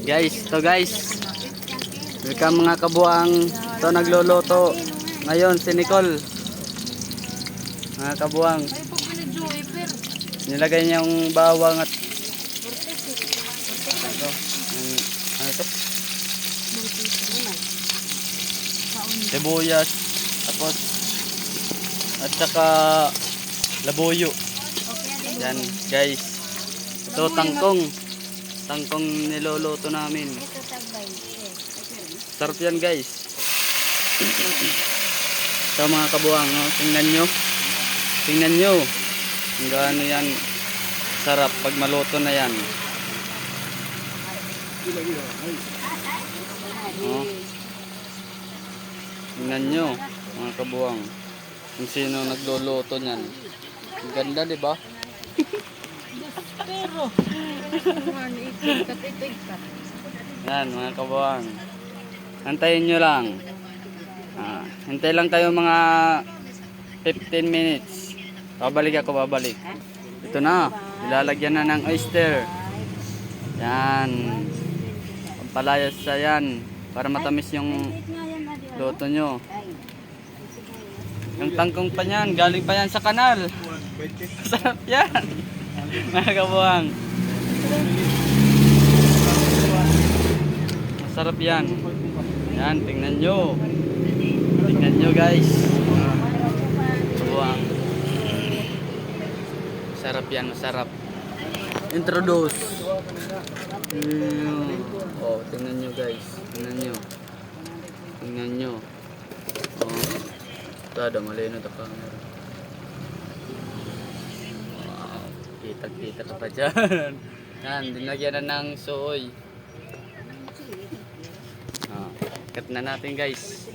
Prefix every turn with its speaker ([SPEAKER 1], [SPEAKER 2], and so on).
[SPEAKER 1] Guys, to guys. Welcome mga kabuang. Ito nagluluto. Ngayon si Nicole. Mga kabuang. Nilagay niya yung bawang at ano, ano ito? Sibuyas. Tapos at saka labuyo. Yan guys. Ito tangkong. Tangkong niluluto namin.
[SPEAKER 2] ito tagbay.
[SPEAKER 1] Sarap yan guys. Ito mga kabuang, no? tingnan nyo. Tingnan nyo. Kung gaano yan sarap pag maluto na yan. Oh. Tingnan nyo mga kabuang. Kung sino nagluluto niyan. Ang ganda di ba?
[SPEAKER 2] Pero.
[SPEAKER 1] Yan mga kabuang. Antayin nyo lang. Ah, hintay lang kayo mga 15 minutes. Babalik ako, babalik. Ito na. Ilalagyan na ng oyster. Yan. Pampalayas sa yan. Para matamis yung luto nyo. Yung tangkong pa yan. Galing pa yan sa kanal. Sarap yan. Mga kabuang. Masarap yan. Yan, tingnan nyo. Tingnan nyo guys. Buwang. Sarap yan, masarap. Introduce. Mm. Oh, tingnan nyo guys. Tingnan nyo. Tingnan nyo. Oh. Tada, malino ito camera. Ka pa dyan. Yan, dinagyan na ng soy. Ah, cut na natin guys.